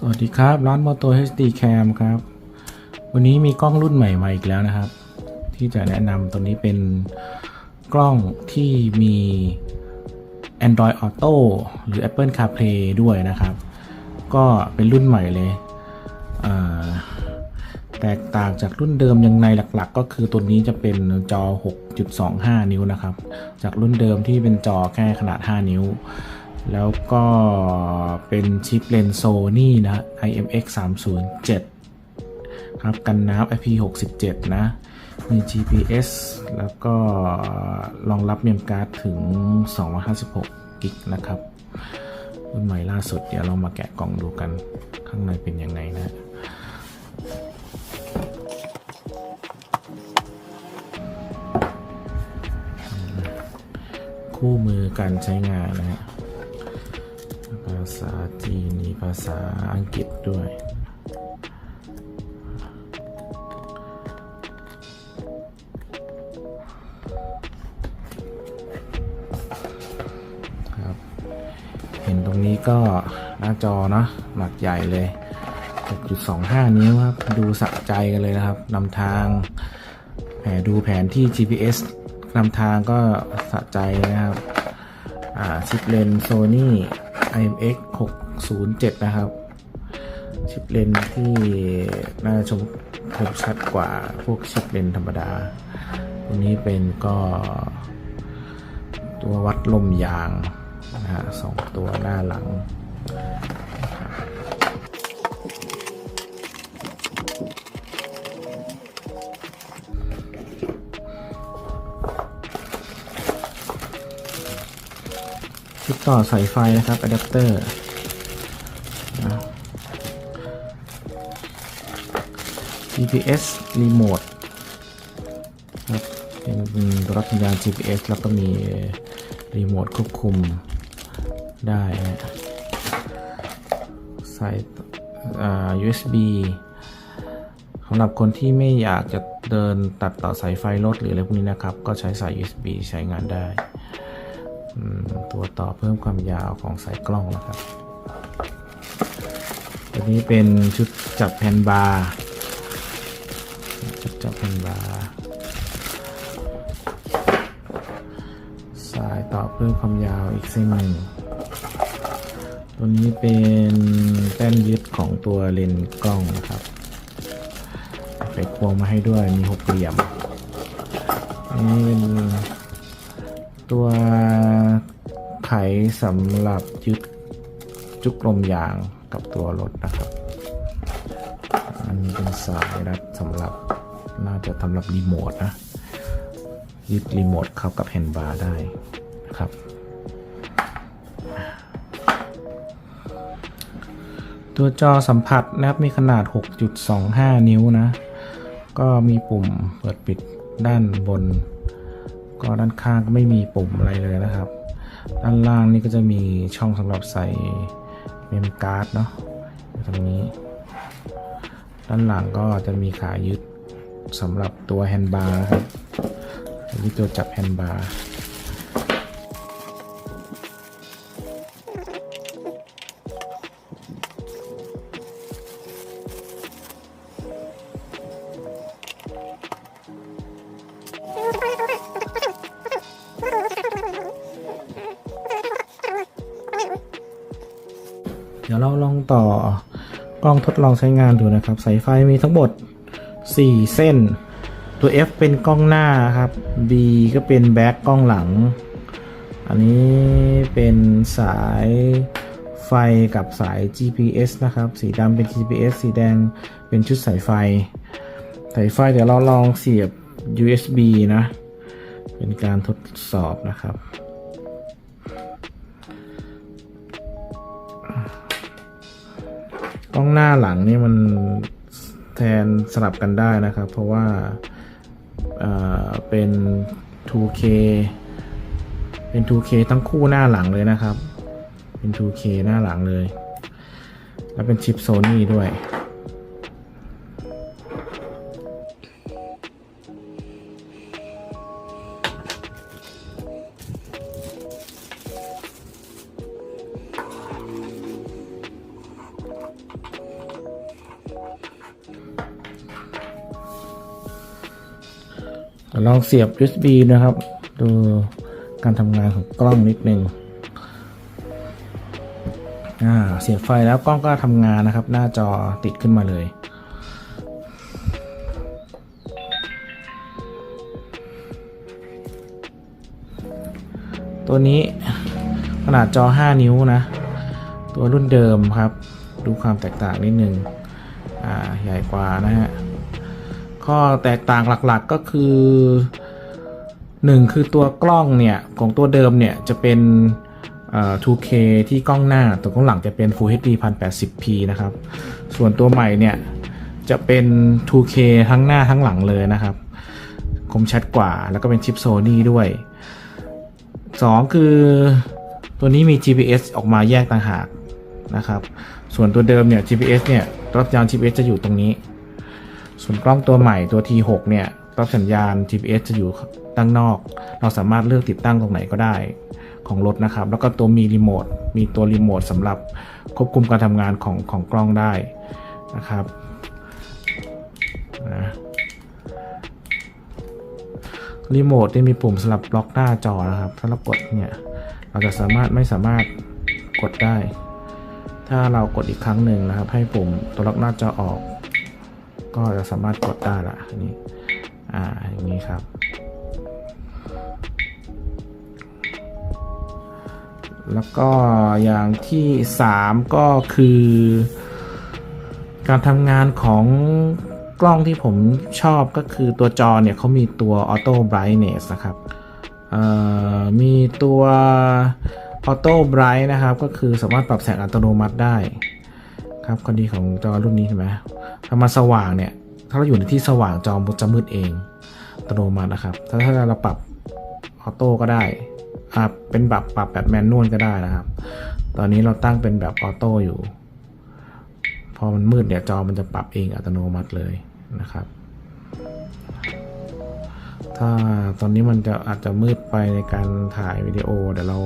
สวัสดีครับ ร้าน Moto HD Cam ครับ วันนี้มีกล้องรุ่นใหม่มาอีกแล้วนะครับ ที่จะแนะนำตัวนี้เป็นกล้องที่มี Android Auto หรือ Apple CarPlay ด้วยนะครับ ก็เป็นรุ่นใหม่เลย แตกต่างจากรุ่นเดิมยังไงหลักๆ ก็คือตัวนี้จะเป็นจอ 6.25 นิ้วนะครับ จากรุ่นเดิมที่เป็นจอแค่ขนาด 5 นิ้ว แล้วก็เป็นชิปเลนโซนี่นะ IMX 307ครับ กันน้ำ IP67 นะ มี GPS แล้วก็รองรับเมมการ์ดถึง 256 กิกนะครับ รุ่นใหม่ล่าสุด เดี๋ยวเรามาแกะกล่องดูกัน ข้างในเป็นยังไงนะคู่มือการใช้งานนะฮะ ษาจีนมีภาษาอังกฤษด้วย ครับ เห็นตรงนี้ก็หน้าจอเนาะหนักใหญ่เลย 6.25 นิ้วครับ ดูสะใจกันเลยนะครับนำทางแผนดูแผนที่ GPS นำทางก็สะใจนะครับ อ่าชิปเลนโซนี่ IMX 607 นะครับ ชิปเลนที่น่าชมคมชัดกว่าพวกชิปเลนธรรมดาตัวนี้เป็นก็ตัววัดลมยางนะฮะสองตัวหน้าหลัง ชุดต่อสายไฟนะครับอะแดปเตอร์นะ GPS รีโมทครับเป็นรับสัญญาณ GPS แล้วก็มีรีโมทควบคุมได้นะใส่อ่า USB สำหรับคนที่ไม่อยากจะเดินตัดต่อสายไฟรถหรืออะไรพวกนี้นะครับ ก็ใช้สาย USB ใช้งานได้อืม ตัวต่อเพิ่มความยาวของสายกล้องนะครับตัวนี้เป็นชุดจับแผ่นบาร์ชุดจับแผ่นบาร์สายต่อเพิ่มความยาวอีกเส้นหนึ่งตัวนี้เป็นแป้นยึดของตัวเลนส์กล้องนะครับไปควงมาให้ด้วยมีหกเหลี่ยมนี่เป็นตัว ไขสำหรับยึดจุกลมยางกับตัวรถนะครับ อันนี้เป็นสายรัดสำหรับน่าจะสำหรับรีโมทนะ ยึดรีโมทเข้ากับแฮนด์บาร์ได้นะครับ ตัวจอสัมผัสนะครับมีขนาด 6.25 นิ้วนะ ก็มีปุ่มเปิดปิดด้านบน ก็ด้านข้างก็ไม่มีปุ่มอะไรเลยนะครับ ด้านล่างนี่ก็จะมีช่องสำหรับใส่เมมการ์ดเนาะตรงนี้ ด้านหลังก็จะมีขายึดสำหรับตัวแฮนด์บาร์ครับอันนี้ตัวจับแฮนด์บาร์ ดี๋ยวเราลองต่อกล้องทดลองใช้งานดูนะครับ สายไฟมีทั้งหมด 4 เส้น ตัว F เป็นกล้องหน้าครับ B ก็เป็นแบ็กกล้องหลัง อันนี้เป็นสายไฟกับสาย GPS นะครับ สีดำเป็น GPS สีแดงเป็นชุดสายไฟ สายไฟเดี๋ยวเราลองเสียบ USB นะ เป็นการทดสอบนะครับ หน้าหลังนี่มันแทนสลับกันได้นะครับ เพราะว่าเป็น 2K เป็น 2K ทั้งคู่หน้าหลังเลยนะครับ เป็น 2K หน้าหลังเลย แล้วเป็นชิปโซนี่ด้วย ลองเสียบ USB นะครับ ดูการทำงานของกล้องนิดนึงอ่าเสียบไฟแล้วกล้องก็ทำงานนะครับ หน้าจอติดขึ้นมาเลยตัวนี้ขนาดจอ 5 นิ้วนะ ตัวรุ่นเดิมครับ ดูความแตกต่างนิดนึง อ่า ใหญ่กว่านะฮะ ข้อแตกต่างหลักๆก็คือ 1 คือตัวกล้องเนี่ยของตัวเดิมเนี่ยจะเป็น 2K ที่กล้องหน้าตัวกล้องหลังจะเป็น Full HD 1080p นะครับ ส่วนตัวใหม่เนี่ยจะเป็น 2K ทั้งหน้าทั้งหลังเลยนะครับ คมชัดกว่าแล้วก็เป็นชิป Sony ด้วย 2 คือตัวนี้มี GPS ออกมาแยกต่างหากนะครับ ส่วนตัวเดิมเนี่ย GPS เนี่ยรับสัญญาณ GPS จะอยู่ตรงนี้ ส่วนกล้องตัวใหม่ตัว T6 เนี่ยรับสัญญาณ GPS จะอยู่ด้านนอก เราสามารถเลือกติดตั้งตรงไหนก็ได้ของรถนะครับ แล้วก็ตัวมีรีโมท มีตัวรีโมทสำหรับควบคุมการทำงานของของกล้องได้นะครับนะรีโมทที่มีปุ่มสำหรับล็อกหน้าจอนะครับ ถ้าเรากดเนี่ย เราจะสามารถไม่สามารถกดได้ ถ้าเรากดอีกครั้งหนึ่งนะครับ ให้ปุ่มตัวล็อกหน้าจอออก ก็จะสามารถกดได้ละนนี้อ่าอย่างนี้ครับ แล้วก็อย่างที่ 3 ก็คือ การทำงานของกล้องที่ผมชอบก็คือตัวจอเนี่ยเขามีตัว Auto Brightness นะครับมีตัว Auto Bright นะครับ ก็คือสามารถปรับแสงอัตโนมัติได้ ครับข้อดีของจอรุ่นนี้เห็นไหมถ้ามาสว่างเนี่ย ถ้าเราอยู่ในที่สว่างจอมันจะมืดเองอัตโนมัตินะครับ ถ้าถ้าเราปรับออโต้ก็ได้อ่าเป็นแบบปรับแบบแมนนวลก็ได้นะครับ ตอนนี้เราตั้งเป็นแบบออโต้อยู่ พอมันมืดเนี่ยจอมันจะปรับเองอัตโนมัติเลยนะครับ ถ้าตอนนี้มันจะอาจจะมืดไปในการถ่ายวิดีโอเดี๋ยวเรา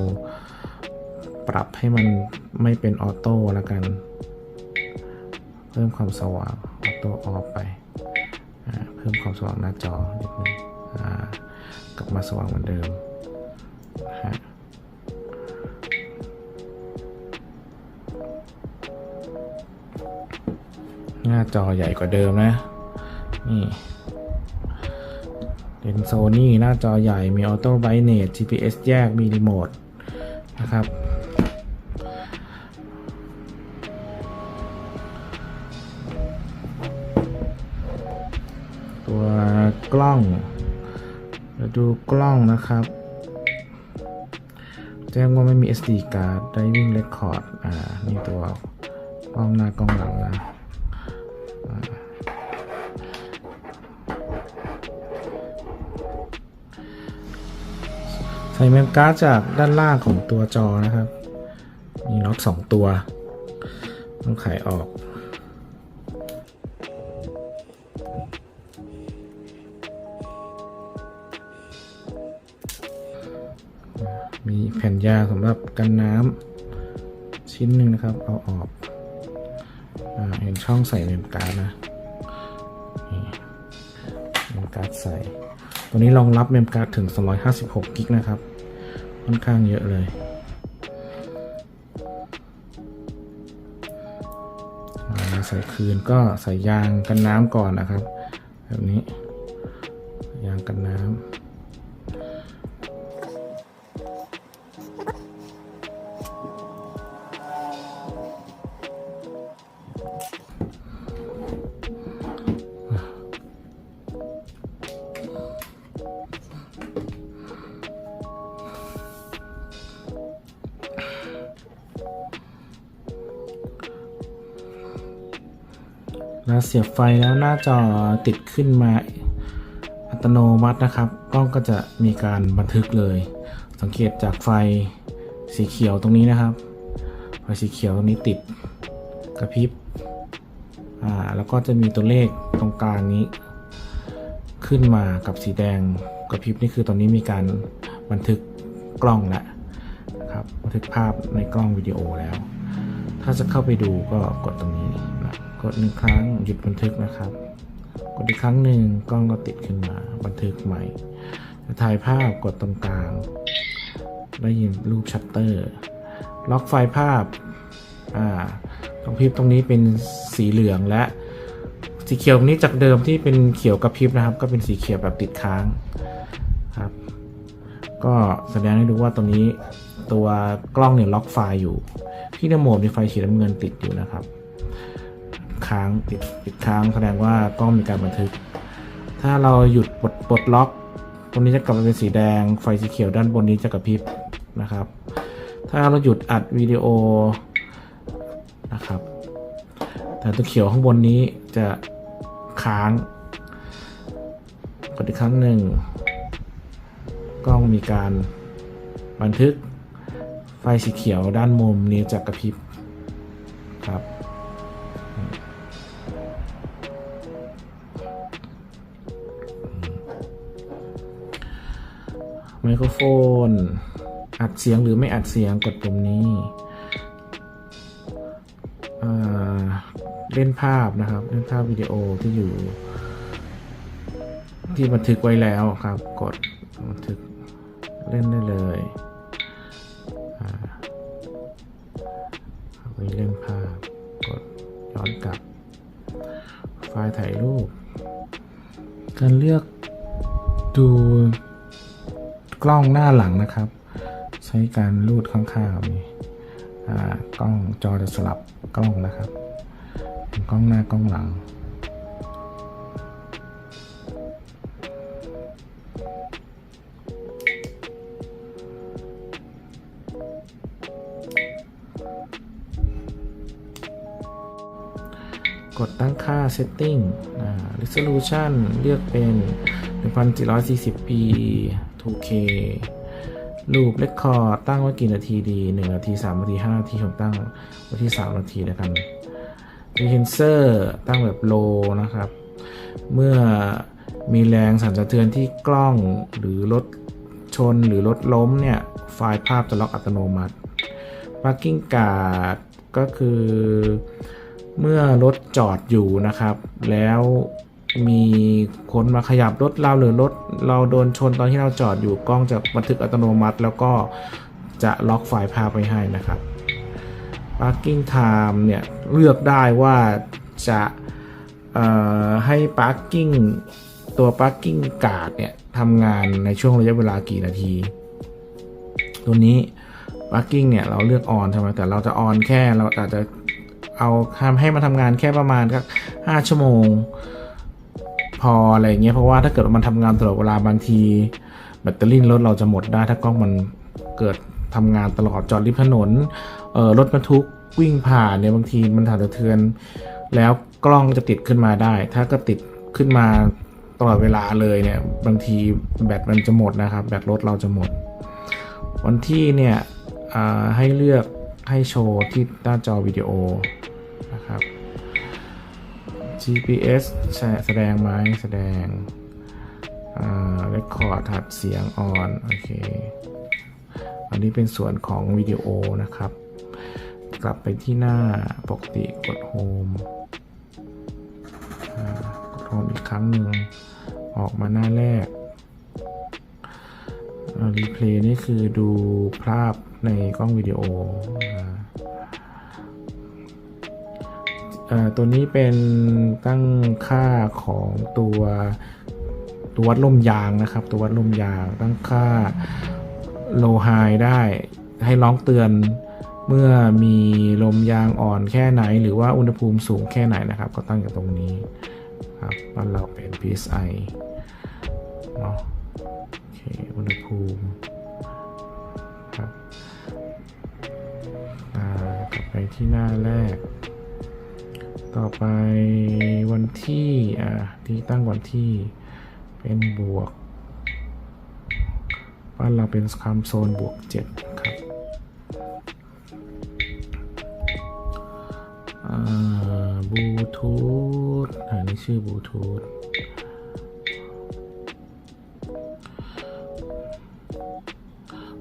ปรับให้มันไม่เป็นออโต้แล้วกัน เพิ่มความสว่างออโต้ออฟไป เพิ่มความสว่างหน้าจอนิดนึงกลับมาสว่างเหมือนเดิมฮะหน้าจอใหญ่กว่าเดิมนะ นี่เป็นโซนี่หน้าจอใหญ่มีออโต้ไบเนต GPS แยกมีรีโมทนะครับ ตัวกล้องเราดูกล้องนะครับ แจ้งว่าไม่มี SD card driving record อ่านี่ตัวกล้องหน้ากล้องหลังนะใส่เมมการ์ดจากด้านล่างของตัวจอนะครับ มีน็อตสองตัว ต้องไขออก มีแผ่นยาสำหรับกันน้ำชิ้นหนึ่งนะครับ เอาออกอเห็นช่องใส่เมมการ์ดนะเมมการ์ดใส่ ตัวนี้รองรับเมมการ์ดถึง 256 กิกนะครับ ค่อนข้างเยอะเลยอ่าใส่คืนก็ใส่ยางกันน้ำก่อนนะครับ แบบนี้ ยางกันน้ำ เราเสียบไฟแล้วหน้าจอติดขึ้นมาอัตโนมัตินะครับ กล้องก็จะมีการบันทึกเลย สังเกตจากไฟสีเขียวตรงนี้นะครับ ไฟสีเขียวตรงนี้ติดกระพริบอ่าแล้วก็จะมีตัวเลขตรงกลางนี้ ขึ้นมากับสีแดงกระพริบนี่คือตอนนี้มีการบันทึกกล้องแล้วนะครับบันทึกภาพในกล้องวิดีโอแล้ว ถ้าจะเข้าไปดูก็กดตรงนี้ กดหนึ่งครั้งหยุดบันทึกนะครับ กดอีกครั้งหนึ่งกล้องก็ติดขึ้นมา บันทึกใหม่จะถ่ายภาพกดตรงกลาง ได้ยินรูปชัตเตอร์ ล็อกไฟล์ภาพอ่าตรงพิบตรงนี้เป็นสีเหลืองและสีเขียวนี้จากเดิมที่เป็นเขียวกระพริบนะครับ ก็เป็นสีเขียวแบบติดค้างครับ ก็แสดงให้ดูว่าตรงนี้ตัวกล้องเนี่ยล็อกไฟล์อยู่พี่ในโหมดมีไฟสีน้ำเงินติดอยู่นะครับ ค้างติดติดค้างแสดงว่ากล้องมีการบันทึก ถ้าเราหยุดปลดปลดล็อก ตรงนี้จะกลับมาเป็นสีแดง ไฟสีเขียวด้านบนนี้จะกระพริบนะครับ ถ้าเราหยุดอัดวิดีโอนะครับ แต่ตัวเขียวข้างบนนี้จะค้างกดอีกครั้งหนึ่งกล้องมีการบันทึกไฟสีเขียวด้านมุมนี้จะกระพริบครับ ไมโครโฟน อัดเสียงหรือไม่อัดเสียงกดปุ่มนี้เล่นภาพนะครับ เล่นภาพวิดีโอที่อยู่ ที่บันทึกไว้แล้วครับ กดบันทึกเล่นได้เลยไปเล่นภาพ กดย้อนกลับ ไฟล์ถ่ายรูป การเลือกดู กล้องหน้าหลังนะครับ ใช้การลูดข้างๆนี่อ่ากล้องจอจะสลับกล้องนะครับกล้องหน้ากล้องหลัง กดตั้งค่า setting resolution เลือกเป็น 1440p 2k รูป record ตั้งไว้กี่นาทีดี 1 นาที 3 นาที 5 นาทีผมตั้งไว้ที่ 3 นาทีแล้วกัน enhancer ตั้งแบบ low นะครับ เมื่อมีแรงสั่นสะเทือนที่กล้องหรือรถชนหรือรถล้มเนี่ย ไฟล์ภาพจะล็อกอัตโนมัติ parking guard ก็คือเมื่อรถจอดอยู่นะครับ แล้ว มีคนมาขยับรถเราหรือรถเราโดนชนตอนที่เราจอดอยู่กล้องจะบันทึกอัตโนมัติ แล้วก็จะล็อกไฟล์ภาพไว้ให้นะครับ parking time เนี่ยเลือกได้ว่าจะให้ parking ตัว parking guard เนี่ยทำงานในช่วงระยะเวลากี่นาที ตัวนี้ parking เนี่ยเราเลือกออนใช่ไหมแต่เราจะออนแค่เราอาจจะเอาทำให้มันทำงานแค่ประมาณสักห้าชั่วโมง พออะไรเงี้ยเพราะว่าถ้าเกิดมันทำงานตลอดเวลาบางที แบตเตอรี่รถเราจะหมดได้ ถ้ากล้องมันเกิดทำงานตลอดจอดริมถนนเออรถบรรทุกวิ่งผ่านเนี่ยบางทีมันถ่านสะเทือน แล้วกล้องจะติดขึ้นมาได้ ถ้าก็ติดขึ้นมาตลอดเวลาเลยเนี่ยบางทีแบตมันจะหมดนะครับ แบตรถเราจะหมด วันที่เนี่ยให้เลือกให้โชว์ที่หน้าจอวิดีโอนะครับ GPS แสดงไหมแสดงอ่า Record ถัดเสียงออนโอเค อันนี้เป็นส่วนของวิดีโอนะครับ กลับไปที่หน้าปกติกด Home อ่ากด Home อีกครั้งหนึ่งออกมาหน้าแรกรีเพลย์นี่คือดูภาพในกล้องวิดีโอ ตัวนี้เป็นตั้งค่าของตัวตัววัดลมยางนะครับ ตัววัดลมยางตั้งค่า low high ได้ให้ร้องเตือนเมื่อมีลมยางอ่อนแค่ไหน หรือว่าอุณหภูมิสูงแค่ไหนนะครับ ก็ตั้งอยู่ตรงนี้ครับบ้านเราเป็น PSI เนาะโอเคอุณหภูมิครับกลับไปที่หน้าแรก ต่อไปวันที่ อ่าที่ตั้งวันที่เป็นบวกบ้านเราเป็นคำโซนบวก 7 ครับอ่าบลูทูธอ่านี่ชื่อบลูทูธ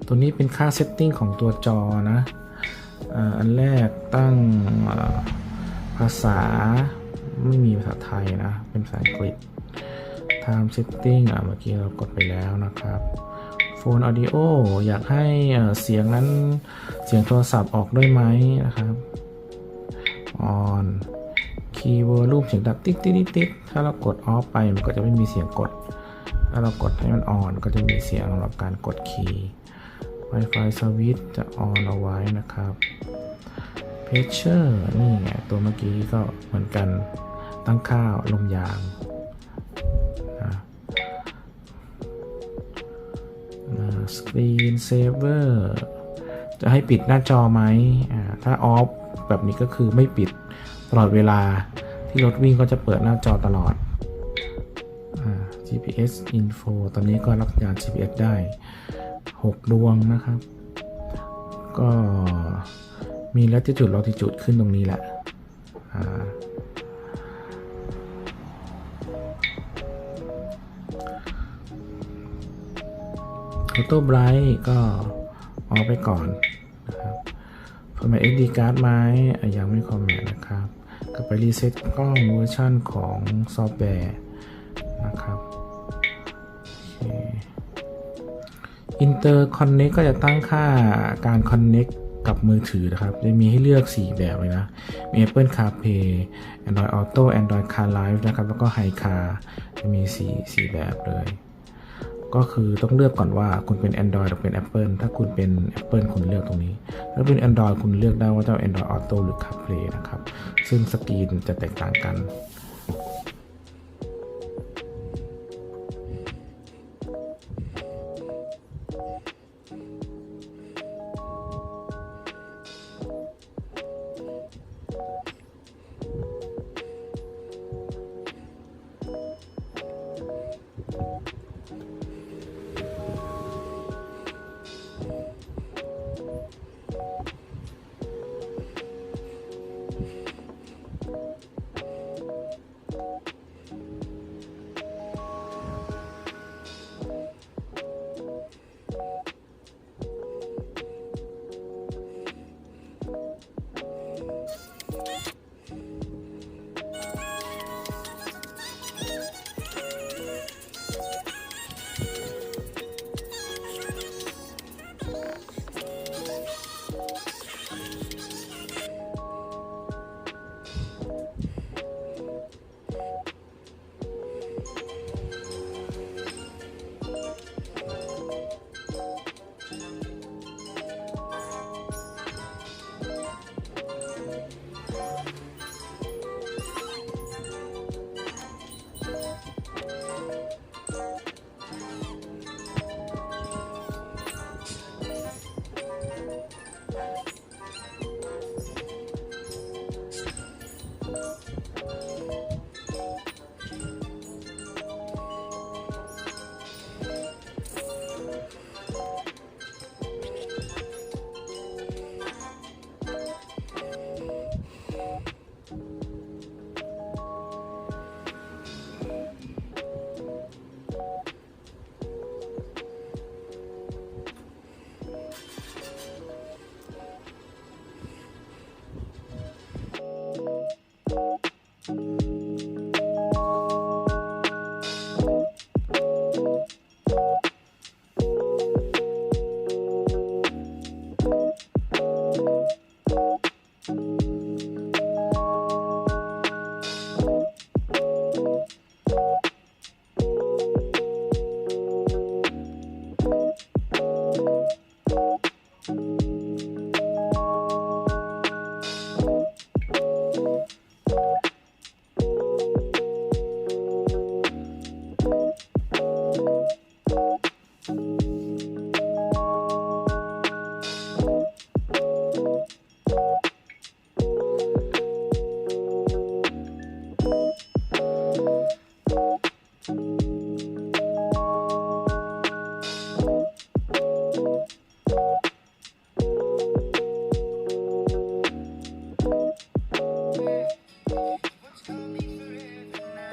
ตัวนี้เป็นค่าเซตติ้งของตัวจอนะอ่าอันแรกตั้ง ภาษาไม่มีภาษาไทยนะ เป็นภาษาอังกฤษ time setting อะเมื่อกี้เรากดไปแล้วนะครับ phone audio อยากให้เสียงนั้นเสียงโทรศัพท์ออกด้วยไหมนะครับ on keyword รูปเสียงดังติ๊กติ๊กติ๊กติ๊กถ้าเรากด off ไปมันก็จะไม่มีเสียงกด ถ้าเรากดให้มัน on ก็จะมีเสียงสำหรับการกดคีย์ Wi-Fi switch จะ on เอาไว้นะครับ Pressure นี่ไงตัวเมื่อกี้ก็เหมือนกันตั้งค่าลมยางนะนะ Screen Saver จะให้ปิดหน้าจอไหมอ่าถ้า off แบบนี้ก็คือไม่ปิดตลอดเวลาที่รถวิ่งก็จะเปิดหน้าจอตลอดอา GPS info ตอนนี้ก็รับสัญญาณ GPS ได้ 6 ดวงนะครับ ก็ มี latitude longitude ขึ้นตรงนี้แหละอ่าอโต้ไบรท์ก็ออกไปก่อนนะครับฟอร์แมต SD card ไหมยังไม่คอมเมนต์นะครับ ก็ไปรีเซ็ตกล้องเวอร์ชันของซอฟต์แวร์นะครับอเค Interconnect ก็จะตั้งค่าการ Connect กัับมือถือนะครับ จะมีให้เลือก 4 แบบเลยนะ มี Apple CarPlay Android Auto Android Car Live นะครับ แล้วก็ Hi Car จะมี 4 4 แบบเลย ก็คือต้องเลือกก่อนว่าคุณเป็น Android หรือเป็น Apple ถ้าคุณเป็น Apple คุณเลือกตรงนี้ ถ้าเป็น Android คุณเลือกได้ว่าจะเอา Android Auto หรือ CarPlay นะครับ ซึ่งสกรีนจะแตกต่างกัน